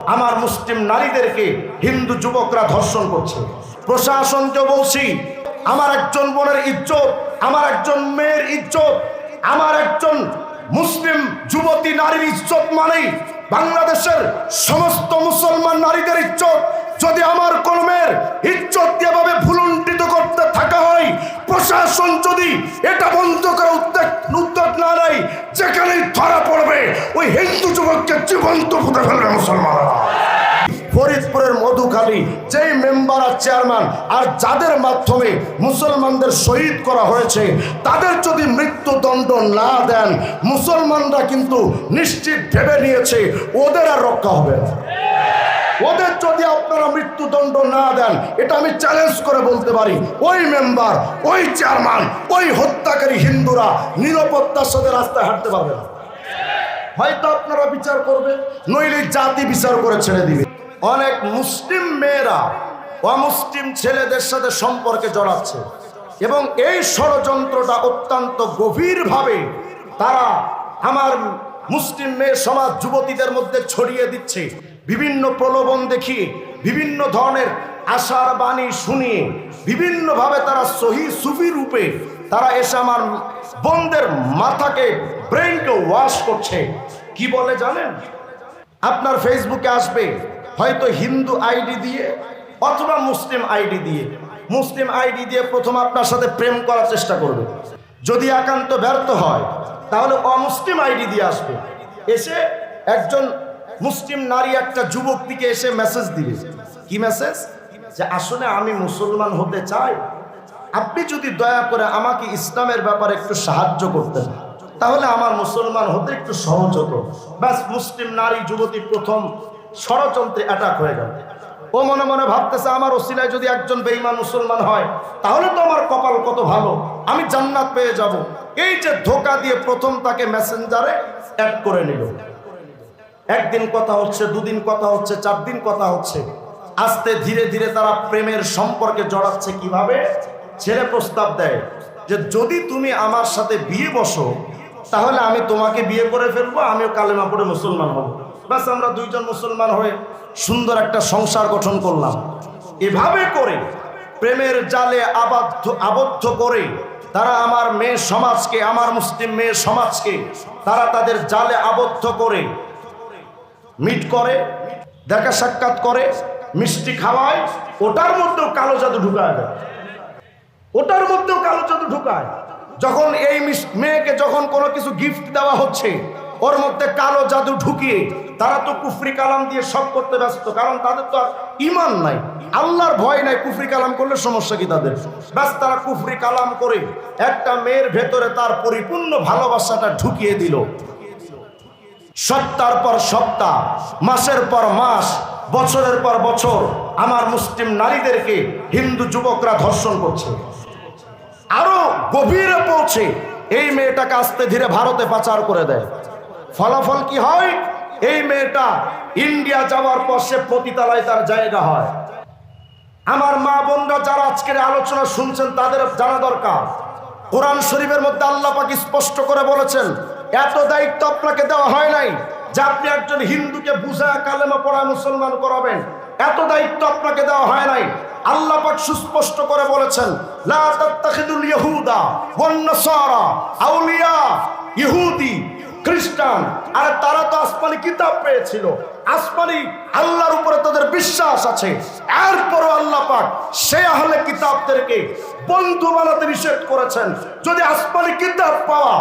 আমার মুসলিম নারীদেরকে হিন্দু যুবকরা ধর্ষণ করছে। প্রশাসনকে বলছি, আমার একজন বোনের ইজ্জত, আমার একজন মেয়ের ইজ্জত, আমার একজন মুসলিম যুবতী নারীর ইজ্জত মানেই বাংলাদেশের সমস্ত মুসলমান নারীদের ইজ্জত। যদি আমার কোন মেয়ের ইজ্জত দিয়ে ভাবে ভুলুণ্ঠিত করতে থাকা হয়, প্রশাসন যদি এটা বন্ধ করে উদ্যোগ ওই হিন্দু যুবককে জীবন্ত ফুটে ফেলবে মুসলমানরা। ফরিদপুরের মধুখালী, যেই মেম্বার আর চেয়ারম্যান আর যাদের মাধ্যমে মুসলমানদের শহীদ করা হয়েছে, তাদের যদি মৃত্যুদণ্ড না দেন, মুসলমানরা কিন্তু নিশ্চিত ভেবে নিয়েছে ওদের আর রক্ষা হবে না। ওদের যদি আপনারা মৃত্যুদণ্ড না দেন, এটা আমি চ্যালেঞ্জ করে বলতে পারি, ওই মেম্বার, ওই চেয়ারম্যান, ওই হত্যাকারী হিন্দুরা নিরাপত্তার সাথে রাস্তায় হাঁটতে পারবে না। হয়তো আপনারা বিচার করবে, নইলে জাতি বিচার করে ছেড়ে দিবে। অনেক মুসলিম মেয়েরা অমুসলিম ছেলেদের সাথে সম্পর্কে জড়াচ্ছে এবং এই ষড়যন্ত্রটা অত্যন্ত গভীরভাবে তারা আমার মুসলিম মেয়ে সমাজ যুবতীদের মধ্যে ছড়িয়ে দিচ্ছে। বিভিন্ন প্রলোভন দেখিয়ে, বিভিন্ন ধরনের আশার বাণী শুনিয়ে, বিভিন্নভাবে তারা সহি সুফি রূপে তারা এসে আমার বোনদের মাথাকে ব্রেনকে ওয়াশ করছে। কি বলে জানেন? আপনার ফেসবুকে আসবে, হয়তো হিন্দু আইডি দিয়ে অথবা মুসলিম আইডি দিয়ে। মুসলিম আইডি দিয়ে প্রথম আপনার সাথে প্রেম করার চেষ্টা করবে। যদি একান্ত ব্যর্থ হয়, তাহলে অমুসলিম আইডি দিয়ে আসবে। এসে একজন মুসলিম নারী একটা যুবক দিকে এসে মেসেজ দিবে। কি মেসেজ যে, আসলে আমি মুসলমান হতে চাই আপনি যদি দয়া করে আমাকে ইসলামের ব্যাপারে একটু সাহায্য করতেন, তাহলে আমার মুসলমান হতে একটু সহজ হতো। ব্যাস, মুসলিম নারী, যুবতী প্রথম ষড়যন্ত্রে অ্যাটাক হয়ে গেল। ও মনে মনে ভাবতেছে, আমার ওসিলায় যদি একজন বেঈমান মুসলমান হয়, তাহলে তো আমার কপাল কত ভালো, আমি জান্নাত পেয়ে যাব। এই যে ধোকা দিয়ে প্রথম তাকে মেসেঞ্জারে অ্যাড করে নিল। একদিন কথা হচ্ছে, দুদিন কথা হচ্ছে চার দিন কথা হচ্ছে। আস্তে ধীরে ধীরে তারা প্রেমের সম্পর্কে জড়াচ্ছে কীভাবে? ছেলে প্রস্তাব দেয় যে যদি তুমি আমার সাথে বিয়ে বসো, তাহলে আমি তোমাকে বিয়ে করে ফেলব, আমিও কালেমা পড়ে মুসলমান হব। ব্যাস, আমরা দুইজন মুসলমান হয়ে সুন্দর একটা সংসার গঠন করলাম। এভাবে করে প্রেমের জালে আবদ্ধ আবদ্ধ করে তারা আমার মেয়ে সমাজকে, আমার মুসলিম মেয়ে সমাজকে তারা তাদের জালে আবদ্ধ করে মিট করে, দেখা সাক্ষাৎ করে, মিষ্টি খাওয়ায়, ওটার মধ্যেও কালো জাদু ঢুকায় দেয়। ওটার মধ্যেও কালো জাদু ঢুকায়। যখন এই মেয়েকে যখন কোনো কিছু গিফট দেওয়া হচ্ছে, ওর মধ্যে কালো জাদু ঢুকিয়ে তারা তো কুফরি কালাম দিয়ে সব করতে ব্যস্ত, কারণ তাদের তো আর ইমান নাই। আল্লাহর ভয় নাই কুফরি কালাম করলে সমস্যা কি তাদের? ব্যাস তারা কুফরি কালাম করে একটা মেয়ের ভেতরে তার পরিপূর্ণ ভালোবাসাটা ঢুকিয়ে দিল। সপ্তাহ পর সপ্তাহ, মাসের পর মাস, বছরের পর বছর আমার মুসলিম নারীদেরকে হিন্দু যুবকরা ধর্ষণ করছে। আরও গভীরে পৌঁছে এই মেয়েটাকে আস্তে ধীরে ভারতে পাচার করে দেয়। ফলাফল কি হয়? এই মেয়েটা ইন্ডিয়া যাওয়ার পর সে পতিতালায় তার জায়গা হয়। আমার মা বোনরা যারা আজকের আলোচনা শুনছেন, তাদের জানা দরকার। কোরআন শরীফের মধ্যে আল্লাহ পাক স্পষ্ট করে বলেছেন, এত দায়িত্ব আপনাকে দেওয়া হয় নাই যে আপনি একজন হিন্দুকে বুঝা কালেমা পড়া মুসলমান করাবেন। এত দায়িত্ব আপনাকে দেওয়া হয় নাই। আল্লাহ পাক সুস্পষ্ট করে বলেছেন, লা তাত্তাখিদুল ইয়াহুদা ওয়ান নাসারা আউলিয়া, ইহুদি, খ্রিস্টান। আরে তারা তো আসমানি কিতাব পেয়েছিল। আসমানি আল্লাহর উপরে তাদের বিশ্বাস আছে। এরপরও আল্লাহ পাক সে আহলে কিতাবদেরকে বন্ধু বানাতে নিষেধ করেছেন। যদি আসমানি কিতাব পাওয়া,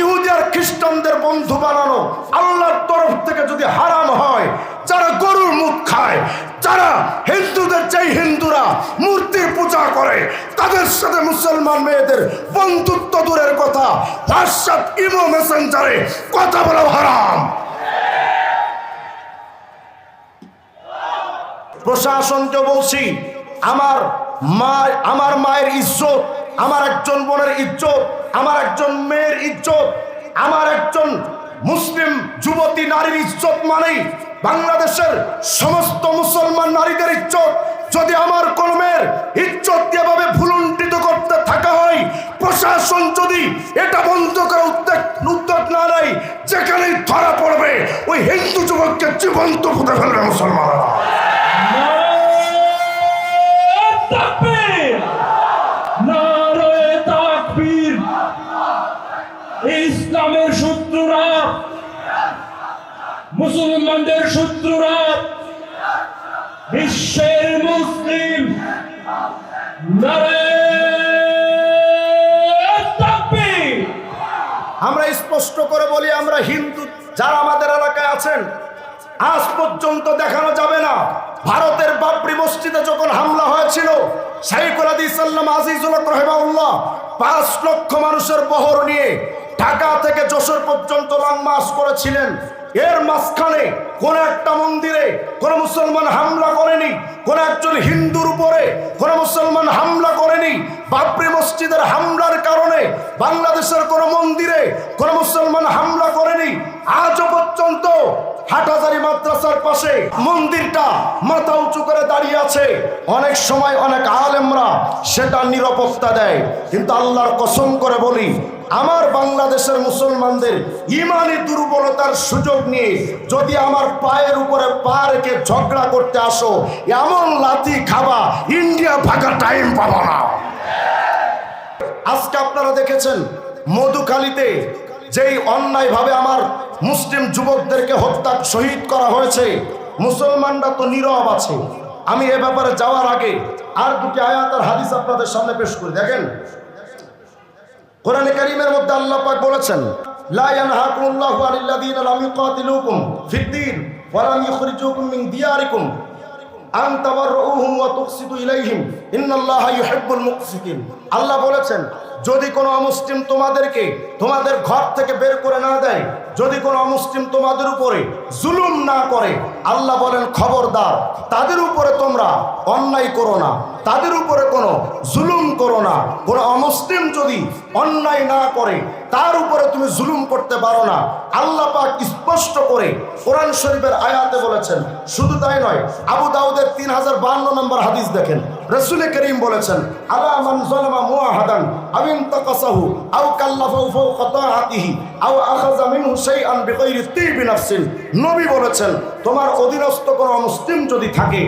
ইহুদি আর খ্রিস্টানদের বন্ধু বানানো, আল্লাহর তরফ থেকে যদি হারাম তাদের সাথে মুসলমান মেয়েদের বন্ধুত্ব দূরের কথা। হোয়াটসঅ্যাপ ইমো মেসেঞ্জারে কথা বলা হারাম। প্রশাসনকে বলছি, আমার মা, আমার মায়ের ইজ্জত, আমার একজন বোনের ইজ্জত, আমার একজন মেয়ের ইজ্জত, আমার একজন মুসলিম যুবতী নারীর ইজ্জত মানেই বাংলাদেশের সমস্ত মুসলমান নারীদের ইজ্জত। যদি আমার কলমের ইজ্জত দিয়ে ভাবে ভুলুণ্ঠিত করতে থাকা হয়, প্রশাসন যদি এটা বন্ধ করে উদ্যোগ উদ্যোগ না নেয়, যেখানেই ধরা পড়বে, ওই হিন্দু যুবককে জীবন্ত পুঁতে ফেলবে মুসলমানরা। ইসলামের শত্রুরা, মুসলমানদের শত্রুরা, বিশ্বের তাকবীর। আমরা স্পষ্ট করে বলি, আমরা হিন্দু, যারা আমাদের এলাকায় আছেন, আজ পর্যন্ত দেখানো যাবে না। ভারতের বাবরি মসজিদে যখন হামলা হয়েছিল শাইকুল আদি সাল্লাম আজিজুল রহমাউল্লাহ পাঁচ লক্ষ মানুষের বহর নিয়ে ঢাকা থেকে যশোর পর্যন্ত লং মাস করেছিলেন। এর মাঝখানে কোন একটা মন্দিরে কোন মুসলমান হামলা করেনি, কোন একজন হিন্দুর উপরে কোন মুসলমান হামলা করেনি, বাবরি মসজিদের হামলার কারণে বাংলাদেশের কোন মন্দিরে কোন মুসলমান হামলা করেনি, আজও পর্যন্ত হাটাজারি মাদ্রাসার পাশে মন্দিরটা মাথা উঁচু করে দাঁড়িয়ে আছে। অনেক সময় অনেক আলেমরা সেটা নিরাপত্তা দেয়। কিন্তু আল্লাহর কসম করে বলি আমার বাংলাদেশের মুসলমানদের ইমানি দুর্বলতার সুযোগ নিয়ে যদি আমার পায়ের উপরে পা রেখে ঝগড়া করতে আসো, এমন লাথি খাবা, ইন্ডিয়া ফাঁকা টাইম পাবো না। আজকে আপনারা দেখেছেন, মধুখালীতে যেই অন্যায়ভাবে আমার মুসলিম যুবকদেরকে হত্যা শহীদ করা হয়েছে, মুসলমানরা তো নীরব আছে। আমি এ ব্যাপারে যাওয়ার আগে আর দুটি আয়াত আর হাদিস আপনাদের সামনে পেশ করি। দেখেন কোরআনে কারিমের মধ্যে আল্লাহ পাক বলেছেন, লা ইয়ানহাকুমুল্লাহু আনিল্লাযীনা লাম ইউকাতিলুকুম ফিদ-দীন ওয়া লাম ইখরিজুকুম মিন দিয়ারিকুম আন তাবাররুহুম ওয়া তুকসিতু ইলাইহিম, ইন্নাল্লাহা ইউহিব্বুল মুকসিতিন। আল্লাহ বলেছেন, যদি কোনো অমুসলিম তোমাদেরকে, তোমাদের ঘর থেকে বের করে না দেয়, যদি কোনো অমুসলিম তোমাদের উপরে জুলুম না করে, আল্লাহ বলেন, খবরদার, তাদের উপরে তোমরা অন্যায় করো না তাদের উপরে কোনো জুলুম করো না। কোনো অমুসলিম যদি অন্যায় না করে, তার উপরে তুমি জুলুম করতে পারো না। আল্লাহ পাক স্পষ্ট করে কোরআন শরীফের আয়াতে বলেছেন, শুধু তাই নয়, আবু দাউদের তিন হাজার বান্ন নম্বর হাদিস দেখেন। রসুল করিম বলেছেন, আলা মান জালামা মুআহাদান আও ইনতাকাসাহু আও তাআতিহি। আন নবী বলেছেন, তোমার অধীনস্থ যদি থাকে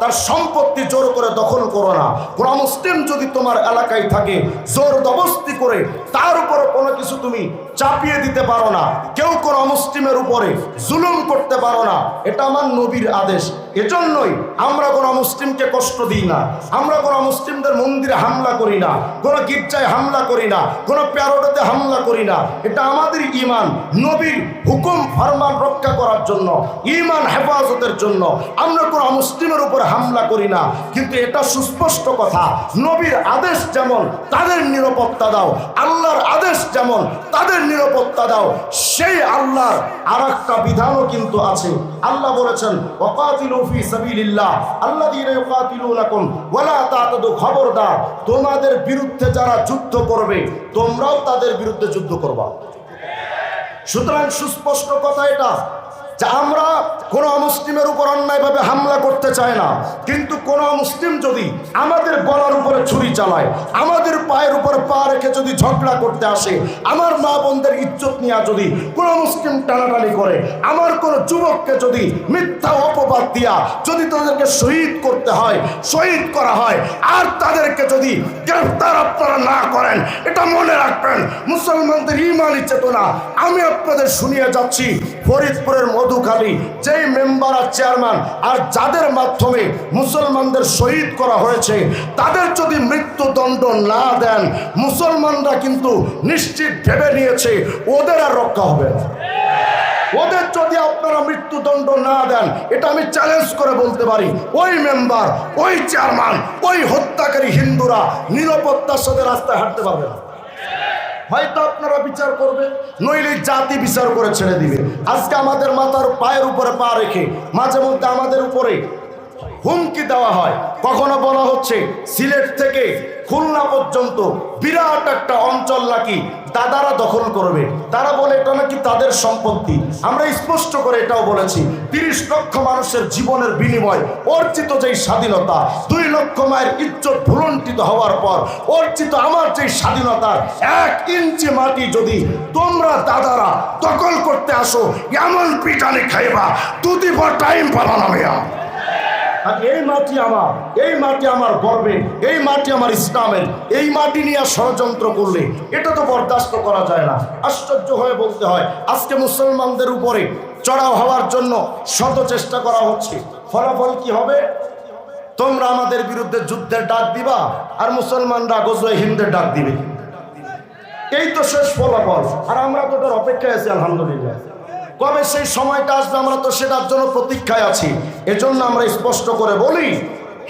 তার সম্পত্তি জোর করে দখল করো না। কোনো যদি তোমার এলাকায় থাকে, জোর দবস্তি করে, তার উপর কোনো কিছু তুমি চাপিয়ে দিতে পারো না। কেউ কোনো মুসলিমের উপরে জুলুম করতে পারো না। এটা আমার নবীর আদেশ। এজন্যই আমরা কোনো মুসলিমকে কষ্ট দিই না। আমরা কোনো মুসলিমদের মন্দিরে হামলা করি না। কোনো গির্জায় হামলা করি না। কোনো প্যারোডেতে হামলা করি না। এটা আমাদের ইমান নবীর হুকুম, ফরমান রক্ষা করার জন্য ইমান হেফাজতের জন্য। আমরা কোনো মুসলিমের উপর হামলা করি না। কিন্তু এটা সুস্পষ্ট কথা, নবীর আদেশ যেমন তাদের নিরাপত্তা দাও, আল্লাহর আদেশ যেমন তাদের নিরাপত্তা দাও। সেই আল্লাহর আর একটা বিধানও কিন্তু আছে। আল্লাহ বলেছেন তাতাদু খবরদার, তোমাদের বিরুদ্ধে যারা যুদ্ধ করবে, তোমরাও তাদের বিরুদ্ধে যুদ্ধ করবা। সুতরাং সুস্পষ্ট কথা এটা। যে আমরা কোনো মুসলিমের উপর অন্যায়ভাবে হামলা করতে চাই না। কিন্তু কোনো মুসলিম যদি আমাদের গলার উপরে ছুরি চালায়, আমাদের পায়ের উপর পা রেখে যদি ঝগড়া করতে আসে, আমার মা বোনদের ইজ্জত নিয়ে যদি কোনো মুসলিম টানাটানি করে, আমার কোনো যুবককে যদি মিথ্যা অপবাদ দিয়া যদি তাদেরকে শহীদ করতে হয়, শহীদ করা হয়, আর তাদেরকে যদি গ্রেফতার আপনারা না করেন, এটা মনে রাখবেন, মুসলমানদের ইমানি চেতনা। আমি আপনাদের শুনিয়ে যাচ্ছি, ফরিদপুরের মধুখালী, যেই মেম্বার আর চেয়ারম্যান আর যাদের মাধ্যমে মুসলমানদের শহীদ করা হয়েছে, তাদের যদি মৃত্যুদণ্ড না দেন, মুসলমানরা কিন্তু নিশ্চিত ভেবে নিয়েছে ওদের আর রক্ষা হবে না। ওদের যদি আপনারা মৃত্যুদণ্ড না দেন, এটা আমি চ্যালেঞ্জ করে বলতে পারি, ওই মেম্বার ওই চেয়ারম্যান ওই হত্যাকারী হিন্দুরা নিরাপত্তার সাথে রাস্তায় হাঁটতে পারবে না। হয়তো আপনারা বিচার করবে, নইলে জাতি বিচার করে ছেড়ে দিবে। আজকে আমাদের মাথার পায়ের উপরে পা রেখে, মাঝে মধ্যে আমাদের উপরে হুমকি দেওয়া হয়। কখনো বলা হচ্ছে, সিলেট থেকে খুলনা পর্যন্ত বিরাট একটা অঞ্চল নাকি দাদারা দখল করবে। তারা বলে, এটা নাকি তাদের সম্পত্তি। আমরা স্পষ্ট করে এটাও বলেছি, তিরিশ লক্ষ মানুষের জীবনের বিনিময় অর্জিত যেই স্বাধীনতা, দুই লক্ষ মায়ের ইজ্জত ভুলন্টিত হওয়ার পর অর্জিত আমার যেই স্বাধীনতার এক ইঞ্চি মাটি যদি তোমরা দাদারা দখল করতে আসো, এমন পিটানি খাইবা দুদি পর টাইম পালানো মেয়া। আর এই মাটি আমার, এই মাটি আমার গর্বের এই মাটি আমার ইসলামের, এই মাটি নিয়ে ষড়যন্ত্র করলে এটা তো বরদাস্ত করা যায় না। আশ্চর্য হয়ে বলতে হয়, আজকে মুসলমানদের উপরে চড়াও হওয়ার জন্য শত চেষ্টা করা হচ্ছে। ফলাফল কি হবে? তোমরা আমাদের বিরুদ্ধে যুদ্ধের ডাক দিবা আর মুসলমানরা গজওয়ে হিন্দের ডাক দিবে। এই তো শেষ ফলাফল। আর আমরা তো অপেক্ষায় আছি, আলহামদুলিল্লাহ। কবে সেই সময়টা আসবে আমরা তো সেটার জন্য প্রতীক্ষায় আছি? এজন্য আমরা স্পষ্ট করে বলি,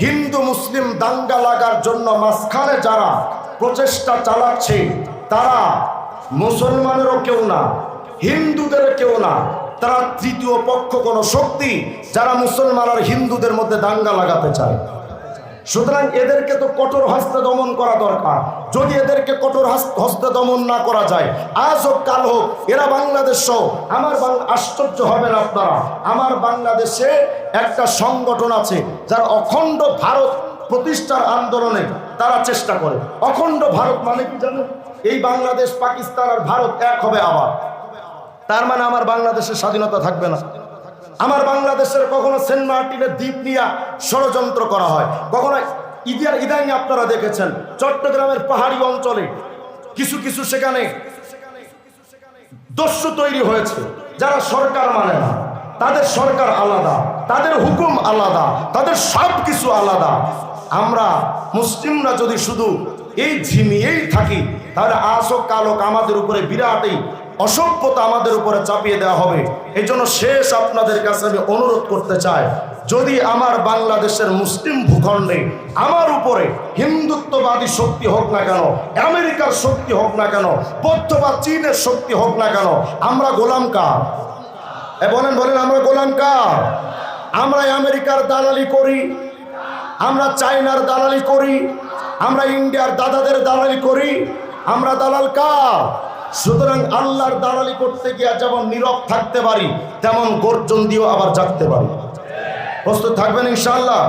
হিন্দু, মুসলিম দাঙ্গা লাগার জন্য মাঝখানে যারা প্রচেষ্টা চালাচ্ছে, তারা মুসলমানেরও কেউ না হিন্দুদের কেউ না, তারা তৃতীয় পক্ষ কোনো শক্তি যারা মুসলমান আর হিন্দুদের মধ্যে দাঙ্গা লাগাতে চায়। সুতরাং এদেরকে তো কঠোর হস্তে দমন করা দরকার। যদি এদেরকে কঠোর হস্তে দমন না করা যায়, আজ হোক, কাল হোক, এরা বাংলাদেশ সহ, আমার আশ্চর্য হবেন আপনারা। আমার বাংলাদেশে একটা সংগঠন আছে, যার অখণ্ড ভারত প্রতিষ্ঠার আন্দোলনে তারা চেষ্টা করে। অখণ্ড ভারত মানে কি জানেন এই বাংলাদেশ, পাকিস্তান আর ভারত এক হবে আবার। তার মানে আমার বাংলাদেশের স্বাধীনতা থাকবে না। আমার বাংলাদেশের কখনো সেন্ট মার্টিনের দ্বীপ নিয়ে ষড়যন্ত্র করা হয়। কখনো ইদিয়ার ইদানি আপনারা দেখেছেন, চট্টগ্রামের পাহাড়ি অঞ্চলে কিছু কিছু সেখানে দস্যু তৈরি হয়েছে, যারা সরকার মানে না। তাদের সরকার আলাদা, তাদের হুকুম আলাদা, তাদের সব কিছু আলাদা। আমরা মুসলিমরা যদি শুধু এই ঝিমিয়েই থাকি, তাহলে আসক কালক আমাদের উপরে বিরাটই অসভ্যতা আমাদের উপরে চাপিয়ে দেওয়া হবে। এই জন্য শেষ আপনাদের কাছে আমি অনুরোধ করতে চাই, যদি আমার বাংলাদেশের মুসলিম ভূখণ্ডে আমার উপরে হিন্দুত্ববাদী শক্তি হোক না কেন, আমেরিকার শক্তি হোক না কেন, বৌদ্ধ বা চীনের শক্তি হোক না কেন, আমরা গোলাম কার? বলেন বলেন, আমরা গোলাম কার? আমরা আমেরিকার দালালি করি, আমরা চায়নার দালালি করি, আমরা ইন্ডিয়ার দাদাদের দালালি করি, আমরা দালাল কার? সুতরাং আল্লাহর দাঁড়ালি করতে গিয়ে যেমন নীরব থাকতে পারি, তেমন গর্জন দিয়েও আবার জাগতে পারি। প্রস্তুত থাকবেন ইনশাআল্লাহ?